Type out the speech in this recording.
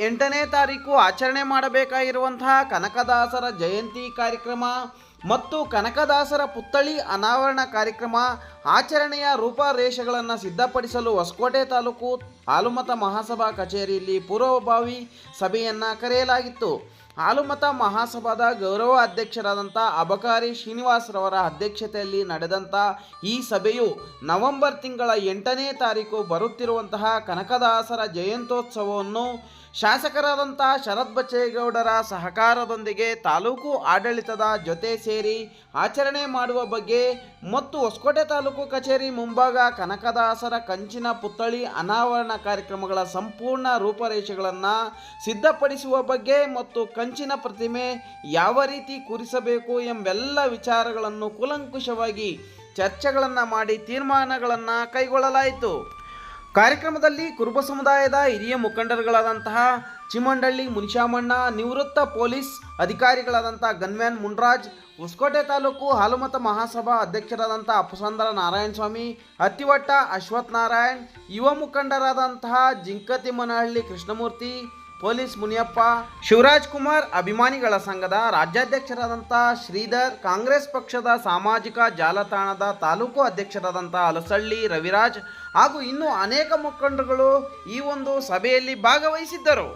ಎಂಟನೇ ತಾರೀಕು ಆಚರಣೆ ಮಾಡಬೇಕಾಗಿರುವಂತಹ ಕನಕದಾಸರ ಜಯಂತಿ ಕಾರ್ಯಕ್ರಮ ಮತ್ತು ಕನಕದಾಸರ ಪುತ್ಥಳಿ ಅನಾವರಣ ಕಾರ್ಯಕ್ರಮ ಆಚರಣೆಯ ರೂಪರೇಷೆಗಳನ್ನು ಸಿದ್ಧಪಡಿಸಲು ಹೊಸಕೋಟೆ ತಾಲೂಕು ಹಾಲುಮತ ಮಹಾಸಭಾ ಕಚೇರಿಯಲ್ಲಿ ಪೂರ್ವಭಾವಿ ಸಭೆಯನ್ನು ಕರೆಯಲಾಗಿತ್ತು. ಹಾಲುಮತ ಮಹಾಸಭಾದ ಗೌರವ ಅಧ್ಯಕ್ಷರಾದಂಥ ಅಬಕಾರಿ ಶ್ರೀನಿವಾಸರವರ ಅಧ್ಯಕ್ಷತೆಯಲ್ಲಿ ನಡೆದಂಥ ಈ ಸಭೆಯು ನವೆಂಬರ್ ತಿಂಗಳ ಎಂಟನೇ ತಾರೀಕು ಬರುತ್ತಿರುವಂತಹ ಕನಕದಾಸರ ಜಯಂತ್ಯೋತ್ಸವವನ್ನು ಶಾಸಕರಾದಂಥ ಶರತ್ ಬಚ್ಚೇಗೌಡರ ಸಹಕಾರದೊಂದಿಗೆ ತಾಲೂಕು ಆಡಳಿತದ ಜೊತೆ ಸೇರಿ ಆಚರಣೆ ಮಾಡುವ ಬಗ್ಗೆ ಮತ್ತು ಹೊಸಕೋಟೆ ತಾಲೂಕು ಕಚೇರಿ ಮುಂಭಾಗ ಕನಕದಾಸರ ಕಂಚಿನ ಪುತ್ಥಳಿ ಅನಾವರಣ ಕಾರ್ಯಕ್ರಮಗಳ ಸಂಪೂರ್ಣ ರೂಪರೇಷೆಗಳನ್ನು ಸಿದ್ಧಪಡಿಸುವ ಬಗ್ಗೆ ಮತ್ತು ಕಂಚಿನ ಪ್ರತಿಮೆ ಯಾವ ರೀತಿ ಕೂರಿಸಬೇಕು ಎಂಬೆಲ್ಲ ವಿಚಾರಗಳನ್ನು ಕೂಲಂಕುಷವಾಗಿ ಚರ್ಚೆಗಳನ್ನು ಮಾಡಿ ತೀರ್ಮಾನಗಳನ್ನು ಕೈಗೊಳ್ಳಲಾಯಿತು. ಕಾರ್ಯಕ್ರಮದಲ್ಲಿ ಕುರುಬ ಸಮುದಾಯದ ಹಿರಿಯ ಮುಖಂಡರುಗಳಾದಂತಹ ಚಿಮಂಡಳ್ಳಿ ಮುನಿಶಾಮಣ್ಣ, ನಿವೃತ್ತ ಪೊಲೀಸ್ ಅಧಿಕಾರಿಗಳಾದಂಥ ಗನ್ಮ್ಯಾನ್ ಮುನ್ರಾಜ್, ಹೊಸಕೋಟೆ ತಾಲೂಕು ಹಾಲುಮತ ಮಹಾಸಭಾ ಅಧ್ಯಕ್ಷರಾದಂಥ ಅಪ್ಪಸಂದ್ರ ನಾರಾಯಣ ಸ್ವಾಮಿ ಅತ್ತಿವಟ್ಟ ಅಶ್ವಥ್ ನಾರಾಯಣ್, ಯುವ ಮುಖಂಡರಾದಂತಹ ಜಿಂಕತಿಮ್ಮನಹಳ್ಳಿ ಕೃಷ್ಣಮೂರ್ತಿ ಪೊಲೀಸ್ ಮುನಿಯಪ್ಪ, ಶಿವರಾಜ್ ಕುಮಾರ್ ಅಭಿಮಾನಿಗಳ ಸಂಘದ ರಾಜ್ಯಾಧ್ಯಕ್ಷರಾದಂಥ ಶ್ರೀಧರ್, ಕಾಂಗ್ರೆಸ್ ಪಕ್ಷದ ಸಾಮಾಜಿಕ ಜಾಲತಾಣದ ತಾಲೂಕು ಅಧ್ಯಕ್ಷರಾದಂಥ ಅಲಸಳ್ಳಿ, ರವಿರಾಜ್ ಹಾಗೂ ಇನ್ನೂ ಅನೇಕ ಮುಖಂಡರುಗಳು ಈ ಒಂದು ಸಭೆಯಲ್ಲಿ ಭಾಗವಹಿಸಿದ್ದರು.